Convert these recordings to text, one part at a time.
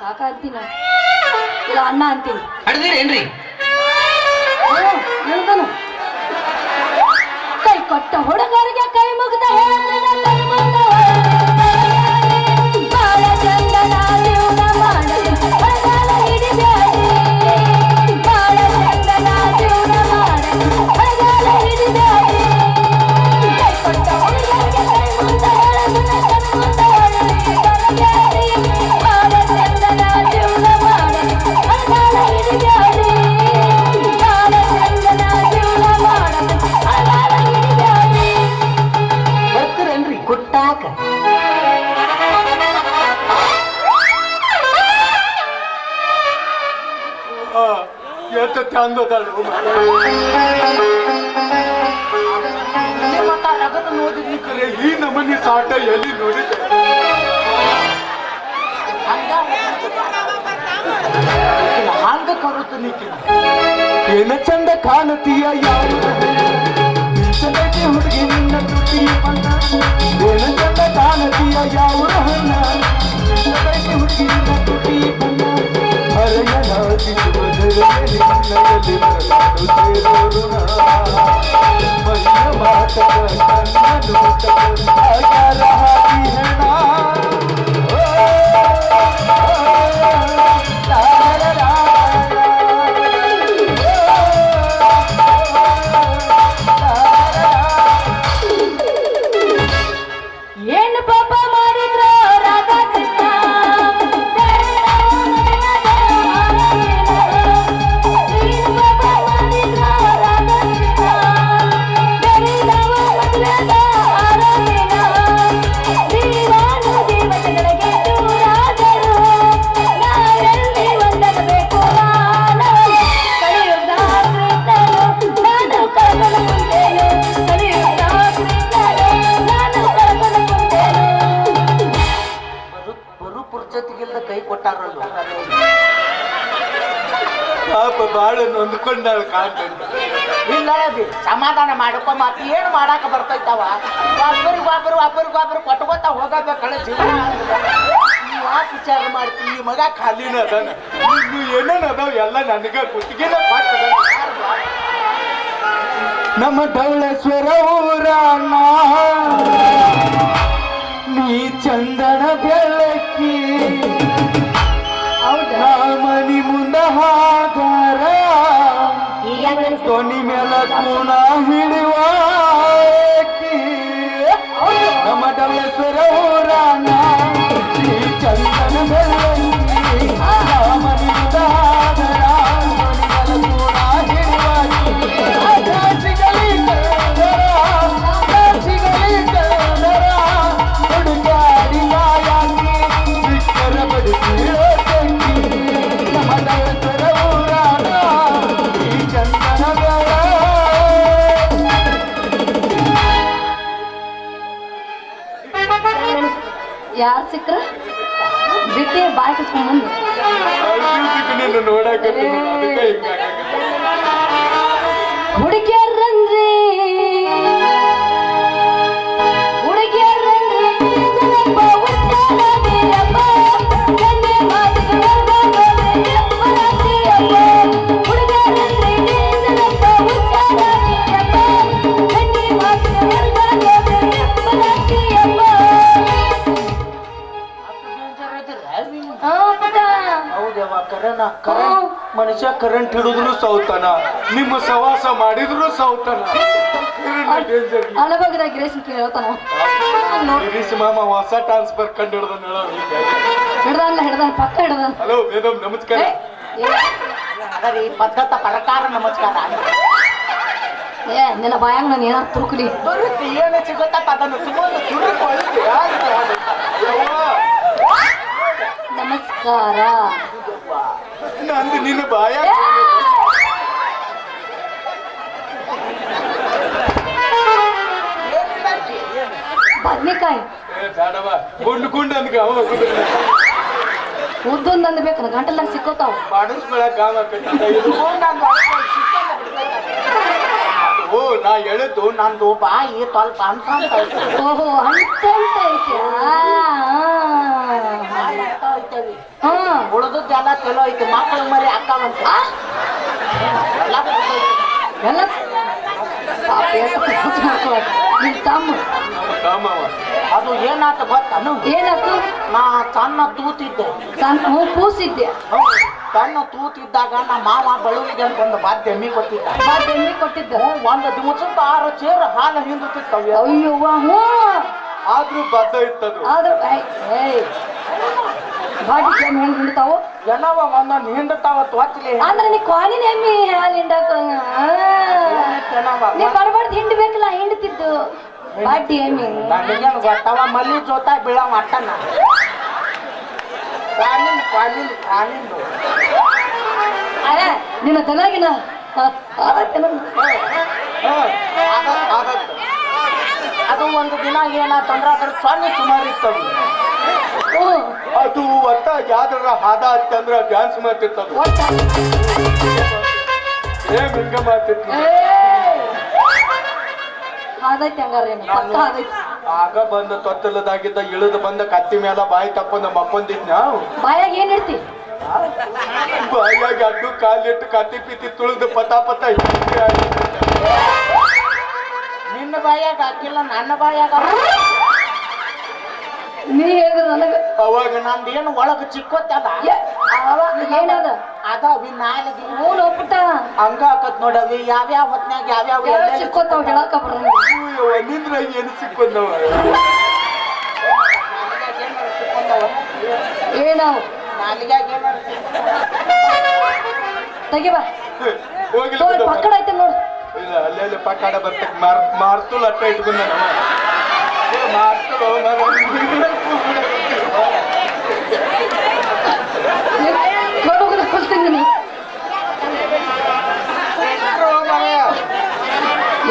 ಕಾಕ ಅಂತೀನ ಇಲ್ಲ ಅಣ್ಣ ಅಂತೀನಿ. ಹಡ್ದಿರೇನ್ರಿ ಹೇಳ್ತಾನು. ಕೈ ಕೊಟ್ಟ ಹುಡುಗರಿಗೆ ಕೈ ಮುಗಿದ ಹೇಳ್ತಾನ ರಗದ ನೋಡಿದ್ರಿ ಖರೆ ಈ ನಮನಿ ಸಾಟ ಎಲ್ಲಿ ನೋಡಿ ಹಂಗ ಕರುತ್ತ ನಿಕ್ಕಿನ ಏನ ಚಂದ ಕಾಣತೀಯ ಯಾರು ಹುಡುಗಿ ನಿನ್ನ ತುಟಿ ಏನ ಚಂದ ಕಾಣತೀಯ ಹಣ್ಣ ಹುಡುಗಿ ನಿನ್ನ ತುಟಿ ಹರೆಯ ನಾಚಿಸುವುದರಲ್ಲಿ ನಿನ್ನಯಲ್ಲಿ ಬರಲಾರು ಸೇರೋರುಣ ಮೈಯ ಮಾತಕ ಕಣ್ಣ ನೋಟಕ ಆಗ್ಯಾರ ಹಾಕಿ ಹೆಣ ಕಾಣ್ತಂತ ಇಲ್ಲ ಸಮಾಧಾನ ಮಾಡಪ್ಪ ಮತ್ತೆ ಏನು ಮಾಡಾಕ ಬರ್ತೈತವ? ಒಬ್ಬರಿಗೆ ಒಬ್ಬರು ಒಬ್ಬರಿಗೆ ಒಬ್ಬರು ಕೊಟ್ಕೋತ ಹೋಗಬೇಕಲ್ಲ ಜೀವನ. ವಿಚಾರ ಮಾಡ್ತೀನಿ ಈ ಮಗ ಖಾಲಿ ಖಾಲಿನ ಅದಾನ. ಇನ್ನು ಏನೇನ್ ಅದಾವ? ಎಲ್ಲ ನನಗ ಗುತ್ತಿಗೆನ ನಮ್ಮ ಧವಳೇಶ್ವರ ಊರಣ್ಣ. ನೀ ಚಂದನ ಬೆಳಕಿ. ಹೌದಾ ನಾ ಮನಿ ಮುಂದ ಹಾಗಾರ ಈಗ ಹೆಂಗ್ ತೊನಿ ಮೇಲ ಕರೆಂಟ್ ಹಿಡಿದ್ರು ಸೌತಾನ ನಿಮ್ಮ ಸವಾಸ ಮಾಡಿದ್ರು ಸೌತನ. ಡೇಂಜರ್ ಅಳಗೋಗಿದ ಗಿರೇಶನ್ ಕೇಳಿ ಹೇಳ್ತಾನ ಗಿರೀಶ್ ಮಾಮ ಹೊಸ ಟ್ರಾನ್ಸ್ಫರ್ ಕಂಡು ಹಿಡ್ದ ಹಿಡ್ದಾನ್ಲ ಹಿಡ್ದಾನ ಪಕ್ಕ ಹಿಡ್ದಾನ. ಹಲೋ ಮೇಡಮ್ ನಮಸ್ಕಾರ. ಅದರಿ ಪದ್ಧತ ಪ್ರಕಾರ ನಮಸ್ಕಾರ. ಏ ನಿನ್ನ ಬಾಯಾಗ ನಾನು ಏನಾರು ತುರುಕಲಿ ಬರುತ್ತೆ ಏನು ಸಿಗುತ್ತ ಅದನ್ನು ತಗೊಂಡು ತುರುಕೊಳ್ಳಿ ನಮಸ್ಕಾರ. ನಂದು ನಿನ್ನ ಬಾಯ ಬದ್ನಿಕಾಯಿ. ಗುಂಡು ಗುಂಡು ಅಂದ್ಕ ಉದ್ದೊಂದು ಅಂದ್ ಗಂಟಲಾಗ ಸಿಕ್ಕೋತಾವ. ಓ ನಾ ಹೇಳಿದ್ದು ನಂದು ಬಾಯಿ ಸ್ವಲ್ಪ ಅಂತ ಓಹೋ ಅಂತ ಐತಿ. ಐತವಿ ಹ್ಮ್ ಉಳ್ದದ್ದೆಲ್ಲ ಚಲೋ ಐತಿ. ಮಕ್ಕಳು ಮರಿ ಅಕ್ಕವಂತ? ಎಲ್ಲ ನಿಮ್ ತಮ್ಮ. ಅದು ಏನಾತ ಗೊತ್ತನು? ಏನಾತು? ನಾ ಸಣ್ಣ ತೂತಿದ್ದೆ. ಸಣ್ಣ ಹ್ಞೂ ಕೂಸಿದ್ದೆ. ಸಣ್ಣ ತೂತಿದ್ದಾಗ ನಮ್ಮ ಮಾವ ಬಳುವಿಗೆ ಅಂತ ಒಂದು ಬಾಧ್ಯ ಎಮ್ಮಿ ಕೊಟ್ಟಿದ್ದ ಎಮ್ಮಿ ಕೊಟ್ಟಿದ್ದೆ? ಒಂದು ದಿವಸಕ್ಕೆ ಆರು ಚೇರ್ ಹಾಲು ಹಿಂದುತ್ತಿತ್ತವ ಅಯ್ಯವ್ವ ಹ್ಞೂ. ಆದ್ರೂ ಬದ್ಧ ಇತ್ತದು. ಆದ್ರೆ ಏಯ್. ಬಾಡಿ ಜಮ್ ಹೆಂಗ್ ಹಿಡಿತಾವು ಏನವ ಒಂದೊಂದು ಅಂದ್ರೆ ನೀ ಕ್ವಾನಿನ ಎಮ್ಮಿ ಹಾಲು ಹಿಂಡಾಕ ನೀ ಬಡಬಡ್ದು ಹಿಂಡ್ಬೇಕಲ್ಲ ಹಿಂಡ್ತಿದ್ದು. ಬಾಡಿ ಎಮ್ಮಿ ನನಗೇನು ಗೊತ್ತವ ಮಲ್ಲಿ ಜೋತ ಬೀಳವ ಅಟ್ಟನ. ಕ್ವಾಲಿನ್ ಕ್ವಾಲಿನ್ ಕ್ವಾಲಿನ್ ಅರೆ ನಿನ್ನ ಆಗತ್ ಅದು ಒಂದು ದಿನ ಏನ ಅದ್ರ ಸೊನ್ನೆ ಸುಮಾರು ಇತ್ತವು ಅದು ಒತ್ತ ಯಾವ್ದಾರ ಹಾದ ಅಂತಂದ್ರ ಡ್ಯಾನ್ಸ್ ಮಾಡ್ತಿರ್ತದ ಏ ಹಾದೈತಿ ಹಂಗಾರೆ ಪಕ್ಕ ಹಾದೈತಿ. ಆಗ ಬಂದ ತೊತ್ತಲದಾಗಿದ್ದ ಇಳಿದು ಬಂದ ಕತ್ತಿ ಮೇಲೆ ಬಾಯಿ ತಕೊಂಡ ನಾವು. ಬಾಯಾಗ ಏನ್ ಇರ್ತಿ ಬಾಯಾಗ ಅಡ್ಡು ಕಾಲಿಟ್ಟು ಕತ್ತಿ ಪೀತಿ ತುಳಿದು ಪತ ಪತ ನಿನ್ನ ಬಾಯಾಗ ಹಾಕಿಲ್ಲ ನನ್ನ ಬಾಯಾಗ ನೀ ಹೇಳಿದ್ರೆ ನನಗ ಅವಾಗ ನಂದು ಏನು ಒಳಗ ಏ, ಅವ ಏನದ? ಅದ ಅವಿ ನಾಲಿಗೆ ಹೋಗ್ಬಿಟ್ಟ ಹಂಗ ಆಕತ್ ನೋಡವಿ ಯಾವ್ಯಾವ ಹೊತ್ನ್ಯಾಗ ಯಾವ್ಯಾವ ಯಾವ ಎಲ್ಲೆಲ್ಲಿ ಸಿಕ್ಕೋತಾವ ಹೇಳಕ ಬರಂಗ ಅಯ್ಯೋ, ನಿಂದ್ರ ಏನು ಸಿಕ್ಕೊಂಡವ ನಾಲಿಗ್ಯಾಗ ಏನಾರ ಸಿಕ್ಕೊಂಡವ? ಏನಾವು ನಾಲಿಗ್ಯಾಗ ಏನಾರ ತೆಗಿಬಾ ಹೋಗಿಲ್ಲ ತೋಲ್ ಬಿಡು. ಪಕ್ಕಡ ಐತೆ ನೋಡು. ಇಲ್ಲ ಅಲ್ಲೇ ಪಕ್ಕಾಡ ಬರ್ತಕ್ ಮಾರ್ ಮಾರ್ತುಲ್ ಅಟ್ಟ ಇಟ್ಕೊಂಡ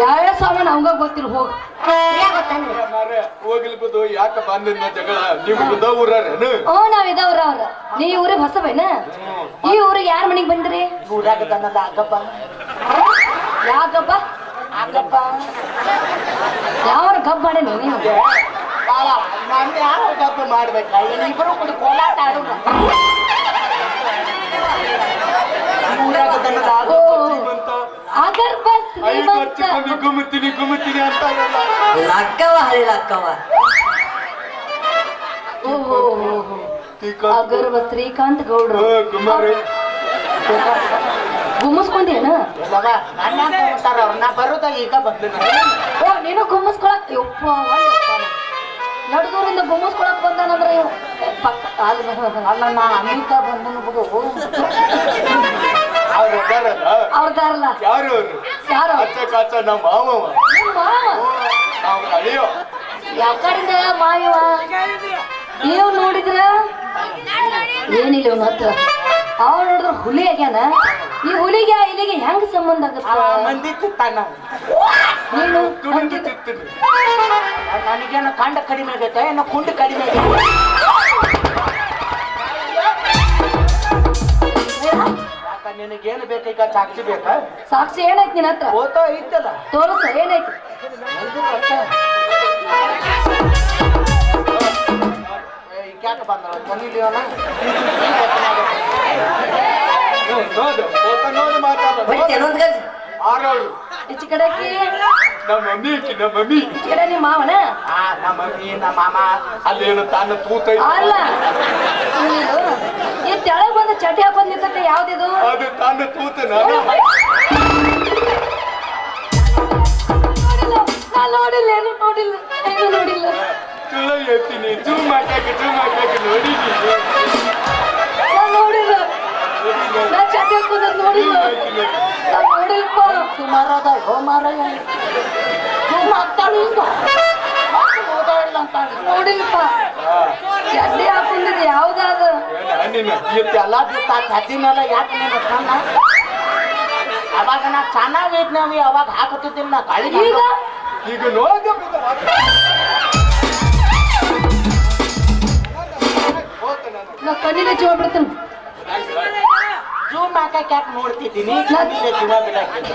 ಯಾವ ಸಾಮಾನು ಅವಂಗ ಗೊತ್ತಿಲ್ಲ ಹೋಗ. ಹೋಗಿಲ್ ಬಿದ್ದು ಯಾಕ ಜಗಳ? ನೀವು ನಾವ್ ಅವ್ರ. ನೀ ಊರಿಗೆ ಹೊಸಬೇನ? ಈ ಊರಿಗೆ ಯಾರ ಮನೆಗೆ ಬಂದ್ರಿ? ಊರಾಗ ದನದ ಆಗಪ್ಪ ಯಾಕಪ್ಪ? ಆಗಪ್ಪ ಯಾವ ಗಬ್ ಮಾಡೇನಿ ನೀನು ಬಾಳ ನಾನು ಯಾವ ಗಬ್ಬ ಮಾಡ್ಬೇಕ? ಕೂಡ ಕೋಲಾಟ ಆಡೋಣ ಊರಾಗ ಅಗರ್ಭ ಐದು ಗುಮ್ಮುತ್ತೀನಿ ಗುಮ್ಮುತ್ತೀನಿ ಅಂತ ಲಕ್ಕವ ಹಳಿ ಲಕ್ಕವ. ಅಗರ್ಭ ಶ್ರೀಕಾಂತ್ ಗೌಡ್ರು. ಕುಮಾರಿ. ಗುಮ್ಮಸ್ಕೊಂಡೇನ? ಬರೋದ ಈಗ ಬಂದ ಓ ನೀನು ಗುಮ್ಮಸ್ಕೊಳಕ್ ಯಪ್ಪ ನಡ್ದೂರಿಂದ ಗುಮ್ಮಸ್ಕೊಳಕ್ ಬಂದಾನಂದ್ರೆ ಅಲ್ಲಮ್ಮ ಪಕ್ಕ ಅಲ್ಲ ಅಲ್ಲ ನಾ ಅಮಿತ ಬಂದನು ಬಿಡು. ಅವ್ರು ಅವ್ರದಾರಲ್ಲ ಯಾರು ಅವ್ರು? ಯಾರು? ಅಚ್ಚ ಕಾಚ ನಮ್ಮ ಮಾವ ನಾವು ಅಳಿಯೋ. ಯಾವ ಕಡೆಯಿಂದ ಮಾಯವ ನೀವು ನೋಡಿದ್ರ ಏನಿಲ್ಲ ಇವನ ಹತ್ರ. ಅವ ನೋಡಿದ್ರ ಹುಲಿ ಆಗ್ಯಾನ. ಈ ಹುಲಿಗೆ ಇಲ್ಲಿಗೆ ಹೆಂಗ್ ಸಂಬಂಧ ಆಗುತ್ತೆ? ನೀನು ತಿಂತೀನಿ. ನನಗೇನು ಕಂಡ ಕಡಿಮೆ ಆಗೈತೆ? ಏನೋ ಕುಂಡ ಕಡಿಮೆ ಆಗೈತೆ? ಯಾಕ ನಿನಗೇನು ಬೇಕೀಗ ಸಾಕ್ಷಿ ಬೇಕಾ? ಸಾಕ್ಷಿ ಏನೈತಿ ನಿನ್ನ ಹತ್ರ? ಇತ್ತಲ್ಲ ಐತಲ್ಲ. ತೋರಿಸ ಏನೈತಿ? ಈಕ್ಯಾಕೆ ಬಂದವ? ಮನೇಲಿ ಅವನ? ಮಾತಾಡ ಆರೋಳು. ಈಚೆ ಕಡೆಕಿ ನಮ್ಮ ಮಮ್ಮಿ ಈಕಿ ನಮ್ಮ ಮಮ್ಮಿ ಈಚೆ ಕಡೆ ನಿಮ್ಮ ಮಾವನ? ಆ, ನಮ್ಮ ಮಮ್ಮಿ ನಮ್ಮ ಮಾಮ ಅಲ್ಲೇನು ತಾನು ತೂತ ಅಲ್ಲ. ಈ ತೆಳಗ್ ಬಂದ ಚಟಿ ಹಾಕೊಂಡ್ ನಿಂತೈತೆ ಯಾವ್ದಿದು? ಅದು ತಾನು ತೂತ ನಾನು. ನೋಡಿಲ್ಲ. ಏನು ನೋಡಿಲ್ಲ. ಏನು ನೋಡಿಲ್ಲ. ಹೇಳ್ತೀನಿ. ನೋಡಿದ್ದೀನಿ. ನೋಡಿಲ್ಲ. ನಾ ಚಟಿ ಹಾಕೋದ್ ನೋಡಿಲ್ಲ. ನಾ ನೋಡಿಲ್ಪ ಸುಮಾರು ಅದ ಹೋ ಮಾರಾಯ ಸುಮ್ಮ ಆಗ್ತಾಳು ಈಗ ಮತ್ತೆ ಹೋದ ಇಲ್ಲ ಅಂತಾಳೆ. ನೋಡಿಲ್ಪ ಚಡ್ಡಿ ಯಾವ್ದಾದ ಕದ್ದಿನೆಲ್ಲ ಯಾಕೆ ನೀನು ಸಣ್ಣ ಅವಾಗ ನಾ ಚೆನ್ನಾಗಿದ್ನವಿ ಅವಾಗ ಹಾಕುತ್ತಿದ್ದಿಲ್ಲ ನಾ ಗಾಳಿ ಈಗ? ಈಗ ನೋಡ ನಾ ಕಣ್ಣಿನ ಜೀವ ಬಿಡ್ತೀನಿ. ಜೂಮ್ ಹಾಕಕ್ ಯಾಕೆ ನೋಡ್ತಿದ್ದೀನಿ? ಜೀವ ಬಿಡಕ್ಕೆ.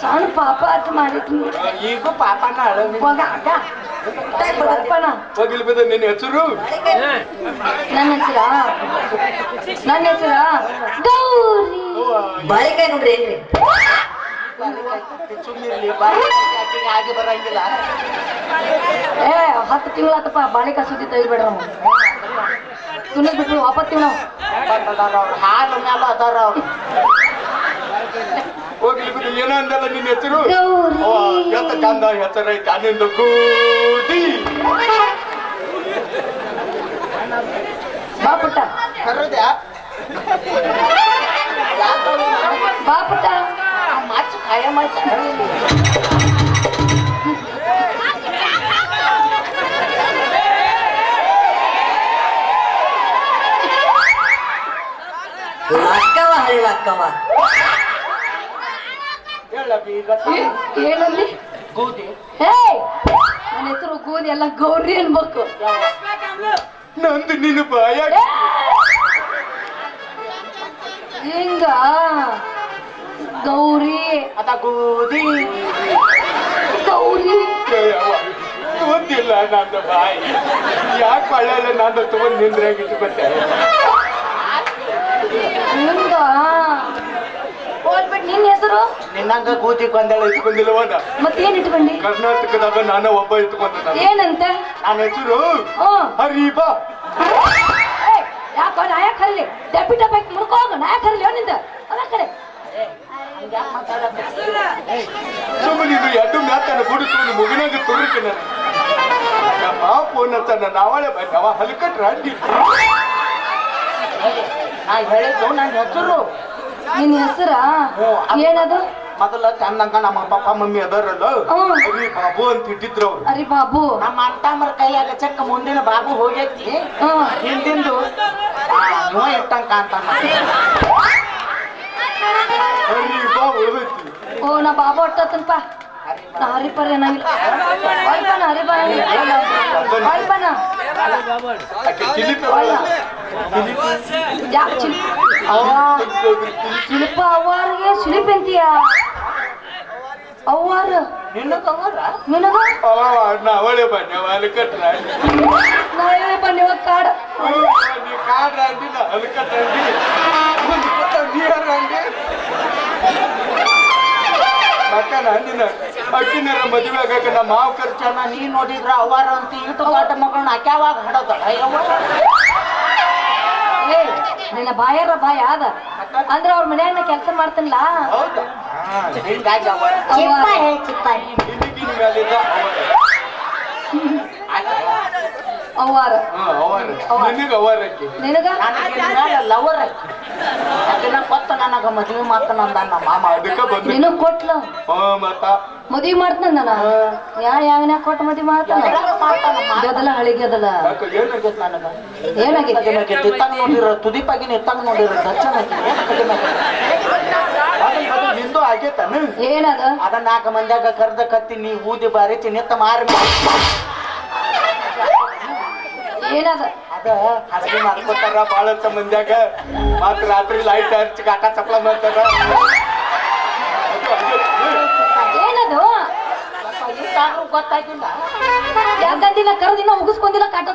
ಸಣ್ಣ ಪಾಪ ಅಂತ ಮಾಡಿದ್ನಿ ಈಗ ಪಾಪನ ಇವಾಗ ಅಕ್ಕ ಅಪ್ಪನ ಹೋಗಿಲ್ ಬಿದ ನಿನ್ನ ಹೆಸರು. ನನ್ನ ಹೆಸರ? ನನ್ನ ಹೆಸರ? ಗೌರಿ. ಬಾಳಿಕಾಯಿ ನೋಡ್ರಿ ಏನ್ರಿ? ಸುಮ್ಮನಿರ್ಲಿ ಬಾಯಿ ಆಗಿ ಹಾಗೆ ಬರಂಗಿಲ್ಲ. ಏ ಹತ್ತು ತಿಂಗಳಾತಪ್ಪ ಬಾಳಿಕ ಸುದ್ದಿ ತೆಗಿಬೇಡ ಸುಮ್ಮನೆ ಬಿಟ್ರು ವಾಪತ್ತೀವಿ ನಾವು ಬಟ್ ಅದಾರ ಅವ್ರು ಹಾಲು ಮ್ಯಾಲ ಅದಾರ ಅವ್ರು. ಹೋಗಿಲ್ ಬಿದ ಏನ ಅಂದಲ್ಲ ನಿನ್ನ ಹೆಸರು ಗೌರಿ ಅವ್ವ, ಎತ್ತ ಚಂದ ಹೆಸರೈತೆ ಅನಿಂದ ಕೂಡಿ ಬಾ ಪುಟ್ಟ ಕರದ್ಯಾ ಬಾ ಪುಟ್ಟ ಮಾಚ್ ಖಾಯಂ ಆಯ್ತಾ ಲಕ್ಕವ ಹಳಿ ಲಕ್ಕವ ಹೇಳಬಿ ಈಗ ಏ- ಏನಂದಿ? ಗೋಧಿ. ಹೇ ನನ್ನ ಹೆಸರು ಗೋಧಿ ಎಲ್ಲ ಗೌರಿ ಅನ್ಬೇಕು. ನಂದು ನಿನ್ನ ಬಾಯ! ಹಿಂಗ? ಗೌರಿ. ಅದ ಗೋಧಿ. ಗೌರಿ. ಗೊತ್ತಿಲ್ಲ ನಂದು ಬಾಯಿ. ಯಾಕೆ ಮಳೆಯಲ್ಲ ನಂದು ತಗೊಂಡ್ ನಿಂದ್ರಾಗಿಟ್ಟು ಬಟ್ಟೆ ಹಿಂಗ ನಿನ್ನ ಹೆಸರು? ನಿನ್ನಂಗ ಕೂತಿ ಇತ್ತು ಬಂದಿಲ್ಲವನ ಮತ್ತೇನ್ ಇಟ್ಕೊಂಡಿ? ಕರ್ನಾಟಕದಾಗ ನಾನು ಒಬ್ಬ ಇಟ್ಕೊಂಡ ಏನಂತ? ನನ್ನ ಹೆಸರು ಹರಿಬಾ. ಯಾಕೋ ನಾ ಯಾಕೆ ಡೆಪ್ಯೂಟ ಬೈಕ್ ಮುಡ್ಕೋಗ ನಾ ಯಾಕೆ ಹರ್ಲಿ ಅವನಿಂದ ಅದ ಕಡೆ. ಸುಮ್ಮನೆ ನೀನು ಎಡ್ಡು ಮ್ಯಾತನ ಗುಡಿಸ್ಕೊಂಡು ಮುಗಿನಾಗ ತುರುಕಿ ನಾನು. ತನ್ನ ಫೋನ್ ಹಚ್ಚನ ನಾವಳೆ ಬಂದವ ಹಲ್ಕಟ್ರ ಅಡ್ಡಿ ನಾ ಹೇಳಿದ್ದು ನನ್ನ ಹೆಸರು. ನಿನ್ನ ಹೆಸರ? ಏನದು ಮೊದಲ ಚಂದಂಗ ನಮ್ಮ ಪಪ್ಪ ಮಮ್ಮಿ ಅದರಲ್ಲ. ಅರಿ ಬಾಬು ಅಂತ ಇಟ್ಟಿದ್ರು ಅವ್ರು. ಅರಿ ಬಾಬು. ನಮ್ಮ ಅಂತಮ್ಮರ ಕೈಯಾಗ ಚಕ್ಕ ಮುಂದಿನ ಬಾಬು ಹೋಗೈತಿ. ಹಿಂದಿಂದು ನೋ ಇವ ಅಂತ ಅರಿ ಬಾಬು ಹೋಗೈತಿ. ಓ ನಾ ಬಾಬು ಹೊಟ್ಟತನಪ್ಪ ಹರಿಪರ ಏನಾಗಿಲ್ಲ ಬಾ ಚಿಲಿಪಿ ಹೊಯ್ಯ ಯಾ ಚಿಲಿ ಶಿಲ್ಪ ಅವ್ವಾರಿಗೆ ಶಿಲಿಪ್ ಅಂತೀಯ ಅವ್ವಾರ ನಿನಗ ನಾವೇ ಬನ್ನಿವ ಕಾಡ ಅಕ್ಕಿನರ ಮದುವೆ ಆಗಾಕ ನಮ್ಮ ಮಾವ ಖರ್ಚು ಜನ ನೀ ನೋಡಿದ್ರ ಅವಾರ ಅಂತ ಇಟ್ಟು ದೊಡ್ಡ ಮಗಳನ್ನ ಅಕ್ಯಾವಾಗ ಹಡದಳ ಯವ್ವ ಏ ನಿನ್ನ ಬಾಯಾರ ಬಾಯ ಅದ ಅಂದ್ರೆ ಅವ್ರ ಮನ್ಯಾಗ ಕೆಲಸ ಮಾಡ್ತೀನಲ್ಲ? ಹೌದು. ಹಿಂಗಾಗಿ ಅವ ಅವ್ವ ಹಿಂದಿಗಿನ ಮೇಲಿದ್ದ ಅವ್ವಾರ. ಹಾ ಅವರ ನಿನಗ ಲವರ್ ಅದನ್ನ ಕೊತ್ತ ನನಗ? ಮದುವೆ ಮಾಡ್ತಾನ ಅಂದ ನಮ್ಮ ಮಾಮ ಅದಕ್ಕ ಬಂದ ನಿನಗ್ ಕೊಟ್ಲ. ಹಾ ಮತ್ತ ಮದ್ವಿ ಮಾಡ್ತಾನ ನಾನು? ಯಾವ ಯಾವನ್ಯಾಗ ಕೊಟ್ಟು ಮದ್ವಿ ಮಾಡ್ತಾನ? ಗದಲ ಹಳಿಗೆ ಅದಲ್ಲ. ಏನಾಗೈತಿ ನನಗ. ಏನಾಗೈತಿ? ಇತ್ತಂಗ ನೋಡಿರ ತುದಿಪಾಗಿ ಇತ್ತಂಗ ನೋಡಿರ ದರ್ಶನ ನಿಂದು ಆಗೈತನ ಏನದ? ಅದ ನಾಲ್ಕು ಮಂದ್ಯಾಗ ಕರ್ದ ಕತ್ತಿ ನೀ ಊದಿ ಬಾರಿ ನಿತ್ತ ಮಾರಿ ಏನದ? ಅದ ಹಸಿ ಮಾಡ್ಕೊತಾರ ಬಾಳ ಹೊತ್ತ ಮಂದ್ಯಾಗ. ಮತ್ ರಾತ್ರಿ ಲೈಟ್ ಹಚ್ಚಿ ಕಾಟ ಚಪ್ಪಲ ಮಾಡ್ತಾರ ಅದು ಆಗೈತಿ. ಏನದು ಈಗಾದ್ರೂ ಗೊತ್ತಾಗಿಲ್ಲ ಯಾಕಂದಿಲ್ಲ ಕರದಿನ ಮುಗಿಸ್ಕೊಂಡಿಲ್ಲ ಕಾಟ.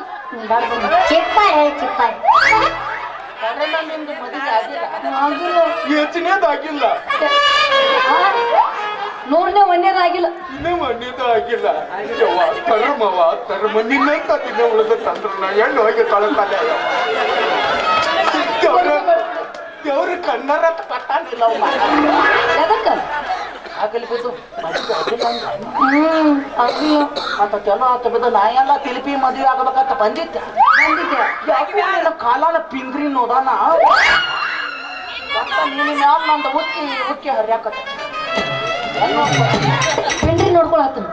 ಆಗಿಲ್ಲ. ಯೋಚನೆದಾಗಿಲ್ಲ ಆ? ನೂರನೇ ಒಂದೇದಾಗಿಲ್ಲ ಇನ್ನೇ ಯವ್ವ ತರ್ಮವ ತರ್ಮ. ನಿನ್ನಂತ ದಿನ ಉಳಿದ ತಂದ್ರ ನಾ ಎಣ್ಣು ಹೋಗಿ ತೊಳತಾನೆ. ದೇವ್ರ ಕಣ್ಣರ ಕಟ್ಟಾಗಿಲ್ಲ. ಎದಕ್ಕ? ಆಗಲಿ ಬಿದ್ದು ಮದುವೆ ಆಗಿಲ್ಲ ಅಂದ. ಹ್ಮ್ ಆಗಿಲ್ಲ ಮತ್ತ ಚಲೋ ಆತ ಬಿದ್ದು ನಾ ಎಲ್ಲ ತಿರುಪಿ ಮದುವೆ ಆಗಬೇಕಂತ ಬಂದಿದ್ದೆ. ಬಂದಿದ್ದೆ. ಕಾಲಾಲ ಪಿಂಗ್ರಿ ನೋದಾನ ನೀನು ಮ್ಯಾಲ ನಂದು ಉಕ್ಕಿ ಉಕ್ಕಿ ಹರಿಯಾಕತ್ತ. ಪಿಂಡ್ರಿ ನೋಡ್ಕೊಳತ್ತನ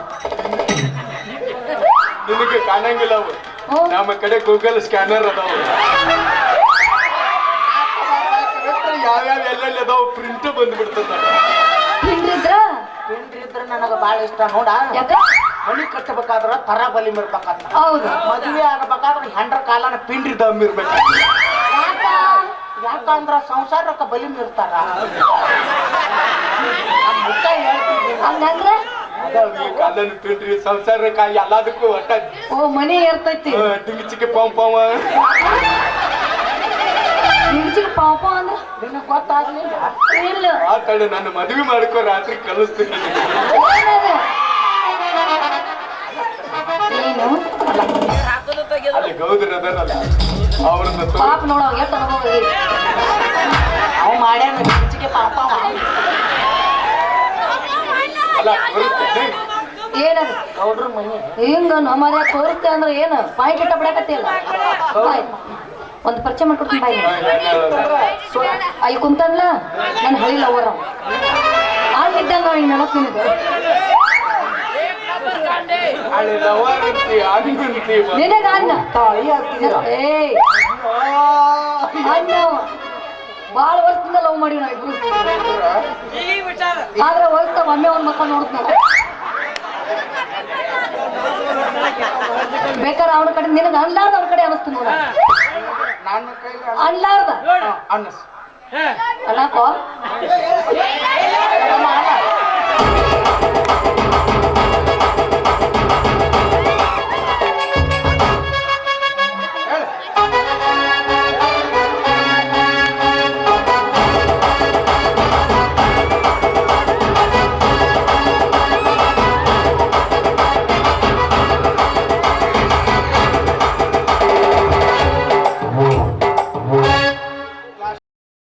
ನಿನಗೆ ಕಾಣಂಗಿಲ್ಲ ಅವು. ನಮ್ಮ ಕಡೆ ಗೂಗಲ್ ಸ್ಕ್ಯಾನರ್ ಅದಾವ. ಯಾವ್ಯಾವ ಎಲ್ಲೆಲ್ಲಿ ಅದಾವ ಪ್ರಿಂಟ್ ಬಂದ್ಬಿಡ್ತದ. ಪಿಂಡ್ರಿ ಇದ್ರೆ ನನಗೆ ಭಾಳ ಇಷ್ಟ ನೋಡ. ಯಾಕ? ಮನಿ ಕಟ್ಟಬೇಕಾದ್ರ ತರ ಬಲಿ ಮಿರ್ಬೇಕಾದ್ರ ಹೌದು. ಮದುವೆ ಆಗಬೇಕಾದ್ರ ಹೆಂಡ್ರ ಕಾಲನ ಪಿಂಡ್ರಿ ದಮ್ ಇರ್ಬೇಕು. ಯಾಕ? ಯಾಕಂದ್ರ ಸಂಸಾರಕ್ಕೆ ಬಲಿ ಮಿರ್ತಾರ ಸಂಸಾರ ಹಂಗಂದ್ರೆ? ಪಿಂಡ್ರಿ ಸಂಸಾರಕ್ಕ ಎಲ್ಲದಕ್ಕೂ ಒಟ್ಟ. ಓ ಮನಿ ಇರ್ತೈತಿ. ಟಿಂಗ್ ಚಿಕ್ಕಿ ಪಾವ್ ನಿನಗ್ ಗೊತ್ತಾಗ್ಲಿಲ್ಲ? ಇಲ್ಲ. ಮಾತಾಡು ನನ್ನ ಮದುವೆ ಮಾಡ್ಕೋ ರಾತ್ರಿ ಕಲಿಸ್ತೀನಿ. ಏನದ ಏನು ಅಲ್ಲಿ ಗೌದ್ರ ಅದರಲ್ಲ ಅವ್ರನ್ನ ತೋ- ಪಾಪ ನೋಡೋ ಎಷ್ಟು ಅನುಭವ. ಅವ್ ಮಾಡ್ಯಾನ ಕಿಚಿಗೆ ಪಾಪ ಅಲ್ಲ ತೋರಿಸ್ತೀನಿ ಏನದ? ಗೌಡ್ರ ಮನಿ. ಹಿಂಗ ನಮ್ಮನೆ ತೋರಿಸ್ತೆ ಅಂದ್ರೆ ಏನು? ಪಾಯಿಂಟ್ ಇಟ್ಟ ಬಿಡಕತ್ತಿಲ್ಲ ಒಂದು ಪರಿಚಯ ಮಾಡ್ಕೊಡ್ತೀನಿ ಬಾಯಿ. ಅಲ್ಲಿ ಕುಂತಲ್ಲ ನನ್ನ ಹಳಿ ಲವರ್ ಅವ ಅಲ್ಲಿದ್ದಂಗ ಹಿಂಗೆ ನೆನಪು ಅಲ್ಲಿ ಹಂಗಂತಿ ನಿನಗ ಅನ್ನ ತಾಳಿ ಅನ್ನ ಭಾಳ ವರ್ಷದಿಂದ ಲವ್ ಮಾಡಿವಿ ನಾವು ಇಬ್ರು. ಆದ್ರೆ ವರ್ಷ ಒಮ್ಮೆ ಒಂದ್ ಮಕ್ಕ ನೋಡ್ತ ಬೇಕಾದ್ರೆ ಅವನ ಕಡೆ ನಿನಗ ಅನ್ಲಾರ್ದ ಅವ್ರ ಕಡೆ ಅನಿಸ್ತು ನೋಡ. ಅನ್ನಸ್ ಅಲ್ಲಕೋ ಮಾಡ